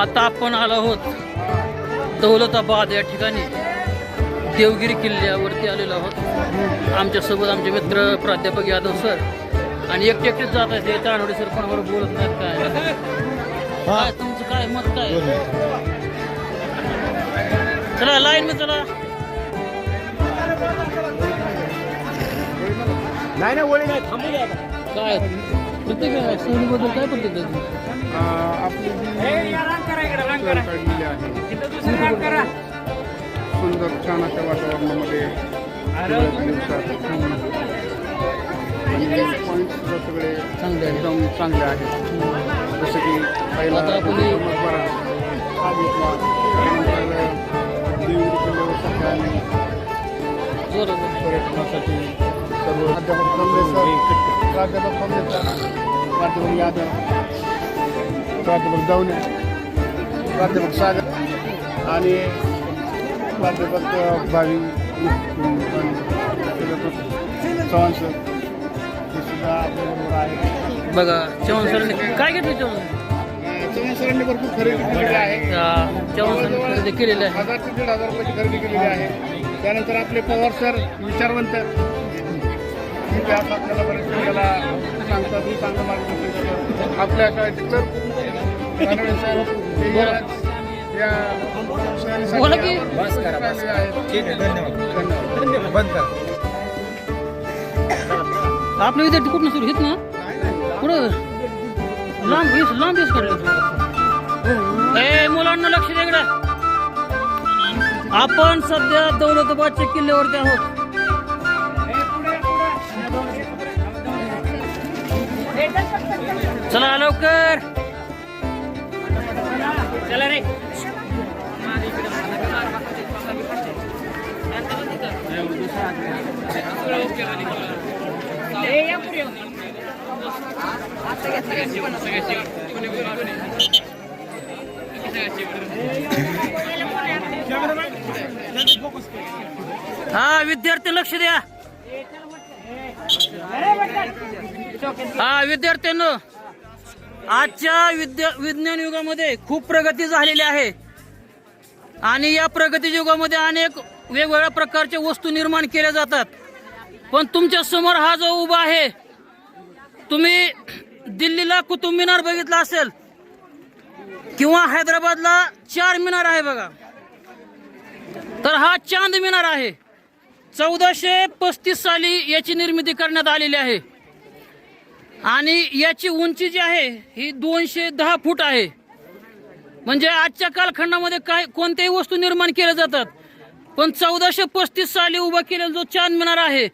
आता आपण आलो आहोत. दौलताबाद या ठिकाणी. देवगिरी किल्ल्यावरती आलेलो आहोत. आमच्यासोबत आमचे मित्र प्राध्यापक यादव सर. आणि एकटे एकटेच जात आहेत. हे तानवडे सर कोणावर बोलत नाहीत काय? काय तुमचं काय मत काय? चला लाईन में चला. नाही ना वळी नाही. थांबू. काय? प्रत्येक सहलीबद्दल काय प्रत्येक देतो? आपली जी काढलेली आहे. सुंदर छान अशा वातावरणामध्ये दिवसात सगळे चांगलं आहे. एकदम चांगले आहेत. जसं की पहिला पर्यटनासाठी सर्व प्राध्यापक कमले प्राध्यापक यादव प्राध्यापक दवणे प्राध्यापक सागर आणि प्राध्यापक भावी चव्हाण सर हे सुद्धा आपल्याबरोबर आहे बघा चव्हाण सरांनी काय घेतलं चव्हाण? चव्हाण सरांनी भरपूर खरेदी केलेली आहे त्या चव्हाण सरांनी खरेदी केलेलं आहे. हजार ते दीड हजार रुपयाची खरेदी केलेली आहे. त्यानंतर आपले पवार सर विचारवंत इतिहास आपल्याला बरेच आपल्याला सांगतात मी चांगलं मार्गदर्शन करतात आपल्या शाळेचे तर रानडे साहेब हे या- या सहलीसाठी बोला की. बस करा, बस करा. ठीक आहे धन्यवाद. धन्यवाद. बंद कर. आपलं विद्यार्थी कुठं सुरू घेत ना? कुठं? लांब वीस लांब वीस ए मुलांना लक्ष दे आपण सध्या दौलताबादच्या किल्ल्यावरती आहोत. चला लवकर. चला रे. हा विद्यार्थी लक्ष द्या. हा विद्यार्थ्यांनो आजच्या विद्या विज्ञान युगामध्ये खूप प्रगती झालेली आहे. आणि या प्रगती युगामध्ये अनेक वेगवेगळ्या प्रकारच्या वस्तू निर्माण केल्या जातात. पण तुमच्यासमोर हा जो उभा आहे तुम्ही दिल्लीला कुतुब मिनार बघितला असेल किंवा हैदराबादला चार मिनार आहे बघा. तर हा चांद मिनार आहे. चौदाशे पस्तीस साली याची निर्मिती करण्यात आलेली आहे. आणि याची उंची जी आहे ही दोनशे दहा फूट आहे. म्हणजे आजच्या कालखंडामध्ये काय कोणत्याही वस्तू निर्माण केल्या जातात. पण चौदाशे पस्तीस साली उभा केलेला जो चांद मिनार आहे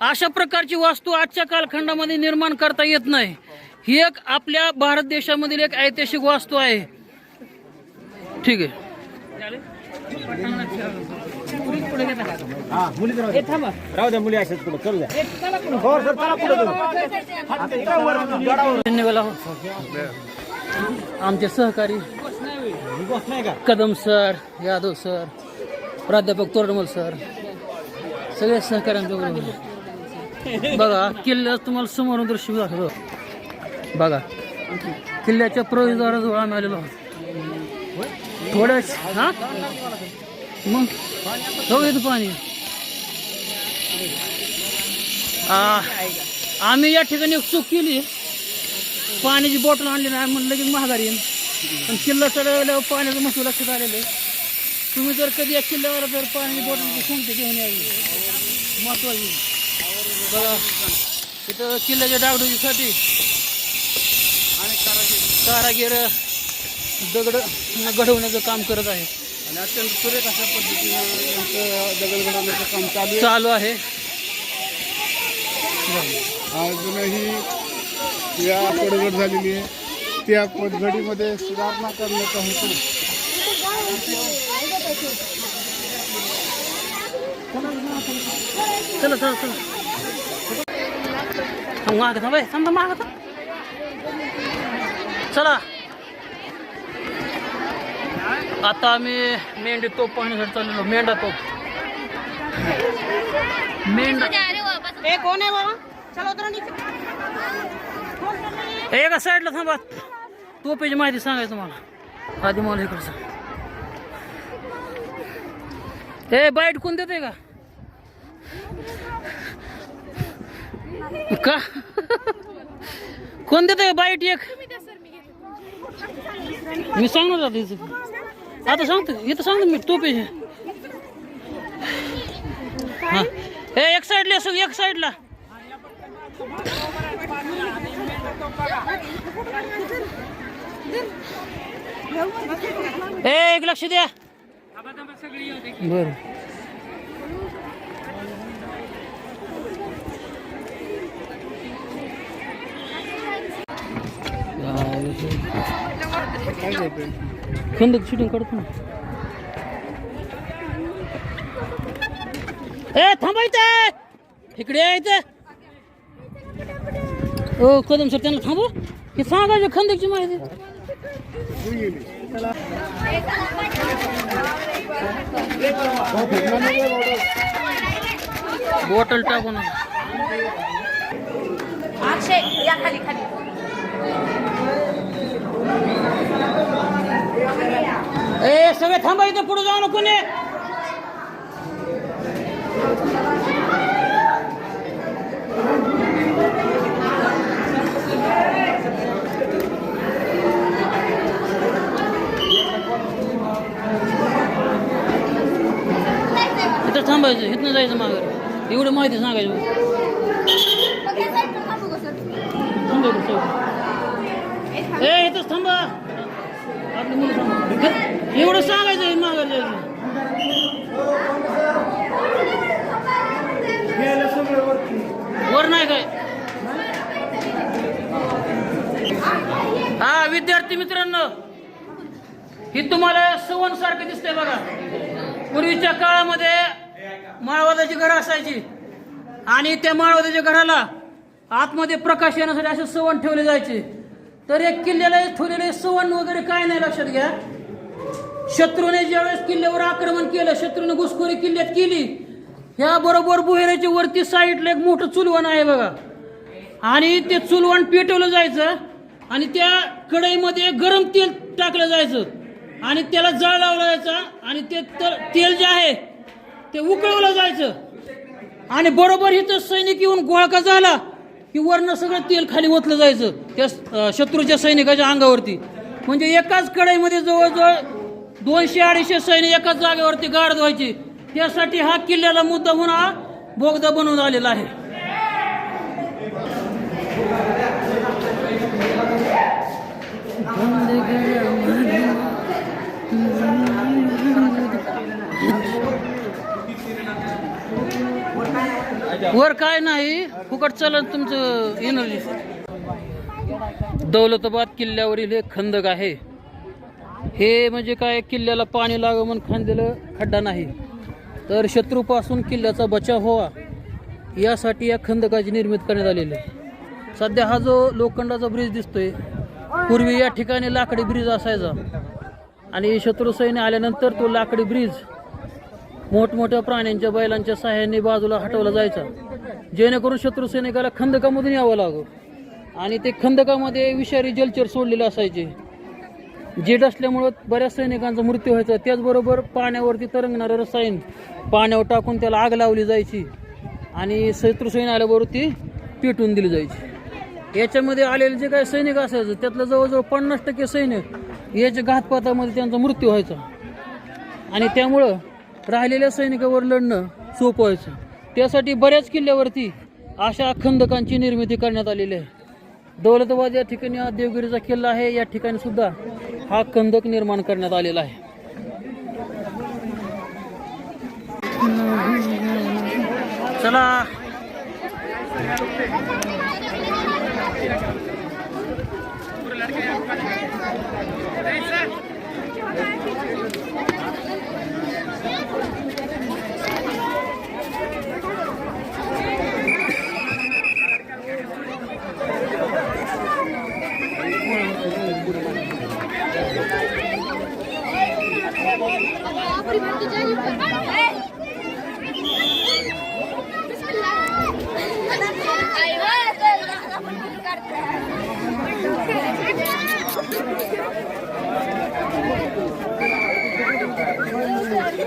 अशा प्रकारची वास्तू आजच्या कालखंडामध्ये निर्माण करता येत नाही. ही एक आपल्या भारत देशामधील एक ऐतिहासिक वास्तू आहे. ठीक आहे. आमचे सहकारी बस नाही का कदम सर यादव सर प्राध्यापक तोरडमल सर सगळे सहकार्यांच्या बरोबर बघा. किल्ल्या तुम्हाला समोरून दृश्य दाखवतो. बघा किल्ल्याच्या प्रवेशद्वाराजवळ आम्ही आलेलो आहोत. थोड्याच हा? मग? जाऊ येतो पाणी. आम्ही या ठिकाणी एक चूक केली. पाण्याची बॉटल आणली नाही म्हणलं लगेच महागारी येईन पण किल्ला चढवल्यावर पाण्याचं मस्त लक्षात आलेलं आहे. तुम्ही जर कधी या किल्ल्यावर जर पाण्याची बॉटल कोणती घेऊन यावी महत्वाची. बघा तिथं किल्ल्याच्या डागडुजीसाठी कारागीर दगड घडवण्याचं काम करत आहे आणि अत्यंत सुरेख अशा पद्धतीनं यांचं दगड घडवण्याचं काम चालू आहे. चालू आहे. अजूनही या पडझड झालेली आहे. त्या पडझडीमध्ये सुधारणा करण्याचा हेतू चला चला चला. थांब मागं थांब ए, थांब थांब, मागं थांब. चला. आता आम्ही मेंढी तोप पाहण्यासाठी चाललेलो मेंढा तोप. मेंढा. ए कौन है बाबा? चलो उतरो नीचे एका साईडला थांबा. तोपेची माहिती सांगायचं मला आधी मला इकडचं ए बाईट कोण देते का? का? कोण देते बाईट एक? मी सांगणार आता सांगतो इथं सांगतो मी टोपे हा हे एक साईडला असू एक साईडला ए एक लक्ष द्या बर काय खंदक शूटिंग काढतो ना ए थांबायचं इकडे यायचं हो कदम सर त्यांना थांबव हे सांगायचं खंदकची माहिती. बॉटल टाकून. अक्षय या खाली खाली. ए सगळे थांबायचं पुढे जाऊ नको ने इथं थांबायचं इथनं जायचं मागं. एवढं माहिती सांगायचं. थांबायचं. ए इथंच थांबा थांबा. एवढं सांगायचं मागं जायचं. वर नाही काय? हा विद्यार्थी मित्रांनो ही तुम्हाला सवन सारखं दिसतंय बघा. पूर्वीच्या काळामध्ये माळवादाची घरं असायची. आणि त्या माळवादाच्या घराला आतमध्ये प्रकाश येण्यासाठी असे सवण ठेवले जायचे. तर एक किल्ल्याला ठेवलेले सवण वगैरे काय नाही लक्षात घ्या. शत्रूने ज्यावेळेस किल्ल्यावर आक्रमण केलं शत्रूने घुसखोरी किल्ल्यात केली ह्या बरोबर बुहेऱ्याच्या वरती साईडला एक मोठं चुलवण आहे बघा. आणि ते चुलवण पेटवलं जायचं आणि त्या कढईमध्ये गरम तेल टाकलं जायचं आणि त्याला जळ लावला जायचा आणि ते तेल जे आहे ते उकळवलं जायचं. आणि बरोबर इथं सैनिक येऊन गोळका झाला? की वरनं सगळं तेल खाली ओतलं जायचं त्या शत्रूच्या सैनिकाच्या अंगावरती. म्हणजे एकाच कढईमध्ये जवळजवळ दोनशे अडीचशे सैनिक एकाच जागेवरती गाड व्हायचे त्यासाठी हा किल्ल्याला मुद्दा म्हणून हा बोगदा बनवून आलेला आहे. वर काय नाही फुकट चालत तुमचं एनर्जी दौलताबाद किल्ल्यावरील हे खंदक आहे. हे म्हणजे काय किल्ल्याला पाणी लागावं म्हणून खांदेलं खड्डा नाही. तर शत्रूपासून किल्ल्याचा बचाव व्हावा यासाठी या खंदकाची निर्मित करण्यात आलेली आहे. सध्या हा जो लोखंडाचा ब्रिज दिसतोय पूर्वी या ठिकाणी लाकडी ब्रिज असायचा. आणि शत्रू सैन्य आल्यानंतर तो लाकडी ब्रिज मोठमोठ्या प्राण्यांच्या बैलांच्या सहाय्याने बाजूला हटवला जायचा. जेणेकरून शत्रू सैनिकाला खंदकामधून यावं लागो आणि ते खंदकामध्ये विषारी जलचर सोडलेले असायचे. जेट असल्यामुळं बऱ्याच सैनिकांचा मृत्यू व्हायचा. त्याचबरोबर पाण्यावरती तरंगणारं रसायन पाण्यावर टाकून त्याला आग लावली जायची. आणि शत्रू सैन्य आल्याबरोबर ती पेटून दिली जायची. याच्यामध्ये आलेले जे काही सैनिक असायचं त्यातलं जवळजवळ पन्नास टक्के सैनिक याच्या घातपातामध्ये त्यांचा मृत्यू व्हायचा. आणि त्यामुळं राहिलेल्या सैनिकावर लढणं सोपं व्हायचं. त्यासाठी बऱ्याच किल्ल्यावरती अशा खंदकांची निर्मिती करण्यात आलेली आहे. दौलताबाद या ठिकाणी हा देवगिरीचा किल्ला आहे. या ठिकाणी सुद्धा हा खंदक निर्माण करण्यात आलेला आहे. चला.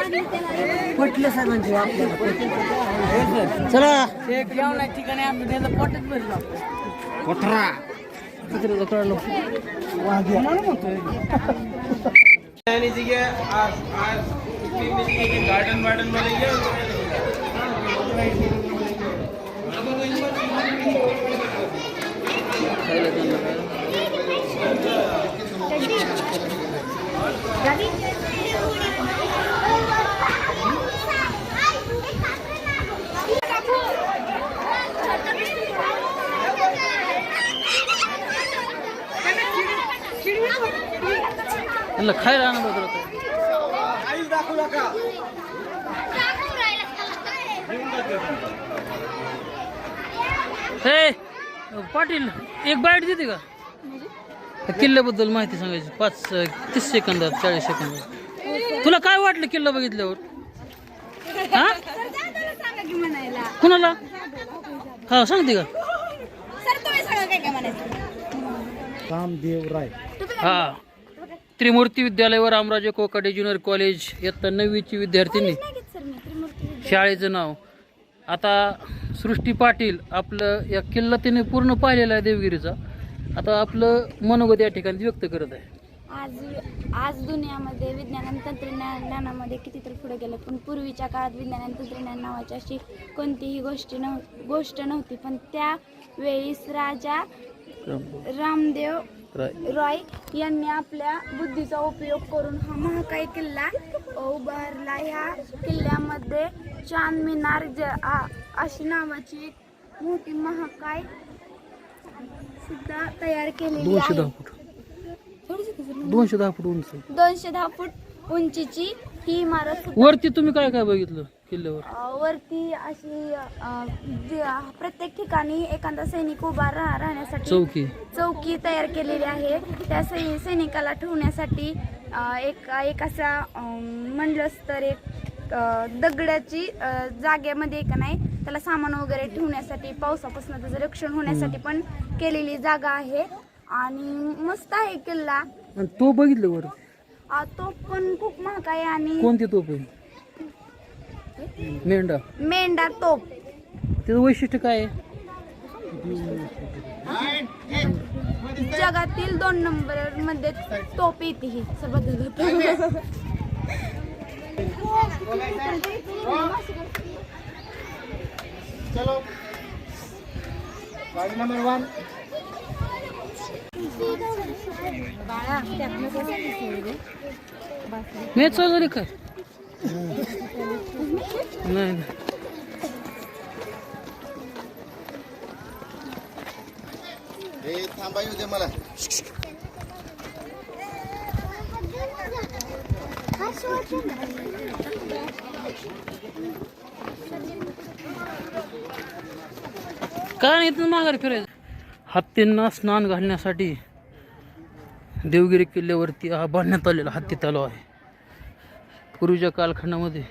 पटलं सर्वांची आपल्याला? चला. ठिकाणी आम्ही त्याचं पोटच भरलं कुत्र्याचं कळलं गार्डन वार्डन मध्ये त्यांना खायला आणा बघ हे पाटील एक बाईट देते का? किल्ल्याबद्दल माहिती सांगायची. पाच तीस सेकंदात चाळीस सेकंदात. तुला काय वाटलं किल्ला बघितल्यावर? हा? कुणाला? हा सांगते का रामदेव राय. हा. त्रिमूर्ती विद्यालय व रामराजे कोकाटे ज्युनियर कॉलेज इयत्ता नववीची विद्यार्थिनी. शाळेचं नाव. आता सृष्टी पाटील आपलं या किल्ला तिने पूर्ण पाहिलेला आहे देवगिरीचा. आता आपलं मनोगत या ठिकाणी व्यक्त करत आहे. आज आज दुनियामध्ये विज्ञान आणि तंत्रज्ञान ज्ञानामध्ये कितीतरी पुढे गेलं. पण पूर्वीच्या काळात विज्ञान आणि तंत्रज्ञान नावाची अशी कोणतीही गोष्टी नव गोष्ट नव्हती. पण त्यावेळीस राजा रामदेव रॉय. यांनी आपल्या बुद्धीचा उपयोग करून हा महाकाय किल्ला उभारला. ह्या किल्ल्यामध्ये चांद मिनार ज अशी नावाची एक मोठी महाकाय सुद्धा तयार केलेली आहे. दोनशे दहा फूट उंच. दोनशे दहा फूट उंचीची ही इमारत वरती तुम्ही काय काय बघितलं किल्ल्यावर? अ, वरती अशी अ, जे- प्रत्येक ठिकाणी एखादा सैनिक उभा राह- राहण्यासाठी चौकी. चौकी तयार केलेली आहे. त्या सै सैनिकाला ठेवण्यासाठी अ, एक एक असा अम, म्हणलंच तर एक अ, दगडाची अ, जागेमध्ये एक नाही त्याला सामान वगैरे ठेवण्यासाठी पावसापासून त्याचं रक्षण होण्यासाठी पण केलेली जागा आहे. आणि मस्त आहे किल्ला. आणि तो बघितलं वर? तो पण खूप महाग आहे आणि कोणती तोप आहे? मेंढा. मेंढा तोप. त्याचं वैशिष्ट्य काय आहे? जगातील दोन नंबरमध्ये तोप येते ही. सबंध चलो. गाडी नंबर वन चालू झाली काय नाही थांबा येऊ दे मला. काय नाही इथून माघारी फिरायचं हत्तींना स्नान घालण्यासाठी देवगिरी किल्ल्यावरती हा बांधण्यात आलेला हत्ती तलाव आहे. पूर्वीच्या कालखंडामध्ये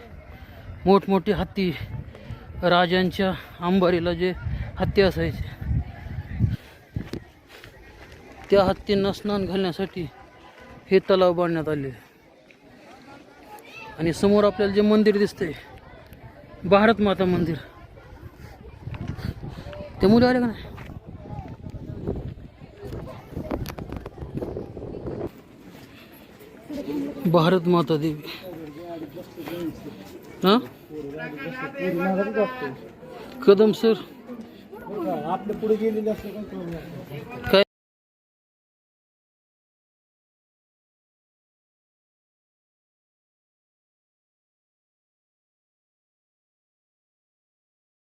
मोठमोठे हत्ती राजांच्या अंबारीला जे हत्ती असायचे त्या हत्तींना स्नान घालण्यासाठी हे तलाव बांधण्यात आले. आणि समोर आपल्याला जे मंदिर दिसतंय भारत माता मंदिर ते मुलं आले का नाही? भारत माता देवी. हा? कदम सर. आपल्या पुढे गेलेले असं काय?